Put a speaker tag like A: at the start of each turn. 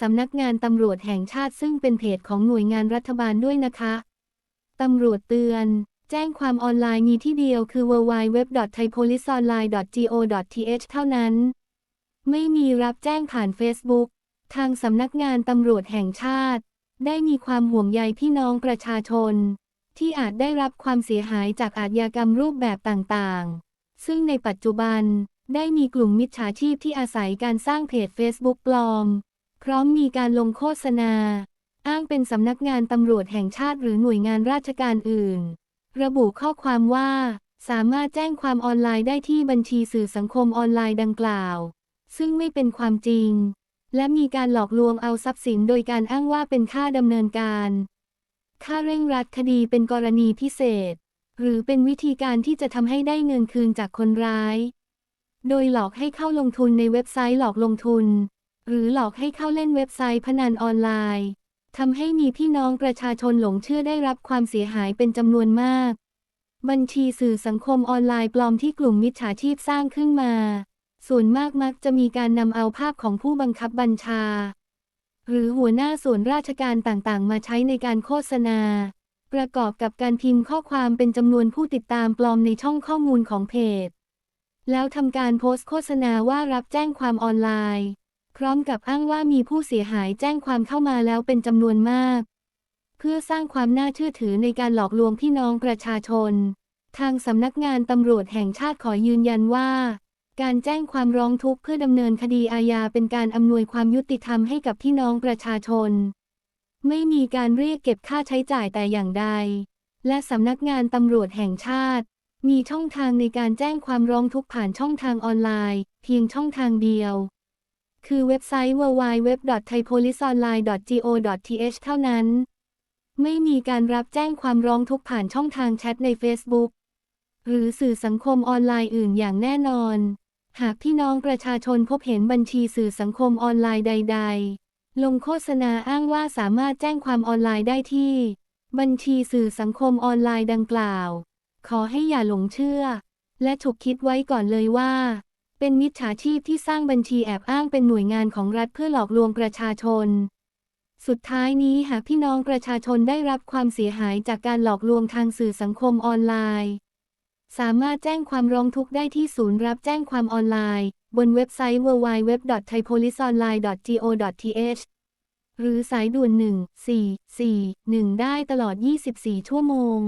A: สำนักงานตำรวจแห่งชาติซึ่งเป็นเพจของหน่วยงานรัฐบาลด้วยนะคะ ตำรวจเตือน แจ้งความออนไลน์มีที่เดียวคือ www.thaipoliceonline.go.th เท่านั้น ไม่มีรับแจ้งผ่าน Facebook ทางสำนักงานตำรวจแห่งชาติ ได้มีความห่วงใยพี่น้องประชาชน ที่อาจได้รับความเสียหายจากอาชญากรรมรูปแบบต่างๆ ซึ่งในปัจจุบันได้มีกลุ่มมิจฉาชีพที่อาศัยการสร้างเพจ Facebook ปลอม พร้อมมีการลงโฆษณา อ้างเป็นสำนักงานตำรวจแห่งชาติหรือหน่วยงานราชการอื่น ระบุข้อความว่า สามารถแจ้งความออนไลน์ได้ที่บัญชีสื่อสังคมออนไลน์ดังกล่าว ซึ่งไม่เป็นความจริง และมีการหลอกลวงเอาทรัพย์สินโดยการอ้างว่าเป็นค่าดำเนินการค่าเร่งรัดคดีเป็นกรณีพิเศษ หรือเป็นวิธีการที่จะทำให้ได้เงินคืนจากคนร้าย โดยหลอกให้เข้าลงทุนในเว็บไซต์หลอกลงทุน หรือหลอกให้เข้าเล่นเว็บไซต์พนันออนไลน์ทำให้มีพี่น้องประชาชนหลงเชื่อได้รับความเสียหายเป็นจำนวนมาก บัญชีสื่อสังคมออนไลน์ปลอมที่กลุ่มมิจฉาชีพสร้างขึ้นมา ส่วนมากมักจะมีการนำเอาภาพของผู้บังคับบัญชา หรือหัวหน้าส่วนราชการต่างๆ มาใช้ในการโฆษณา ประกอบกับการพิมพ์ข้อความเป็นจำนวนผู้ติดตามปลอมในช่องข้อมูลของเพจ แล้วทำการโพสต์โฆษณาว่ารับแจ้งความออนไลน์ ร้อมกับอ้างว่ามีผู้เสียหายแจ้งความเข้ามาแล้วเป็นจำนวนมาก เพื่อสร้างความน่าเชื่อถือในการหลอกลวงพี่น้องประชาชน ทางสำนักงานตำรวจแห่งชาติขอยืนยันว่า การแจ้งความร้องทุกข์เพื่อดำเนินคดีอาญาเป็นการอำนวยความยุติธรรมให้กับพี่น้องประชาชน ไม่มีการเรียกเก็บค่าใช้จ่ายแต่อย่างใด และสำนักงานตำรวจแห่งชาติ มีช่องทางในการแจ้งความร้องทุกข์ผ่านช่องทางออนไลน์ เพียงช่องทางเดียว คือเว็บไซต์ www.thaipoliceonline.go.th เท่านั้น ไม่มีการรับแจ้งความร้องทุกข์ผ่านช่องทางแชทใน Facebook หรือสื่อสังคมออนไลน์อื่นอย่างแน่นอน หากพี่น้องประชาชนพบเห็นบัญชีสื่อสังคมออนไลน์ใด ๆ ลงโฆษณาอ้างว่าสามารถแจ้งความออนไลน์ได้ที่ บัญชีสื่อสังคมออนไลน์ดังกล่าว ขอให้อย่าหลงเชื่อ และถูกคิดไว้ก่อนเลยว่า เป็นมิจฉาชีพที่สร้างบัญชีแอบอ้างเป็นหน่วยงานของรัฐเพื่อหลอกลวงประชาชน สุดท้ายนี้หากพี่น้องประชาชนได้รับความเสียหายจากการหลอกลวงทางสื่อสังคมออนไลน์ สามารถแจ้งความร้องทุกข์ได้ที่ศูนย์รับแจ้งความออนไลน์ บนเว็บไซต์ www.thaipoliceonline.go.th หรือสายด่วน 1441 ได้ตลอด 24 ชั่วโมง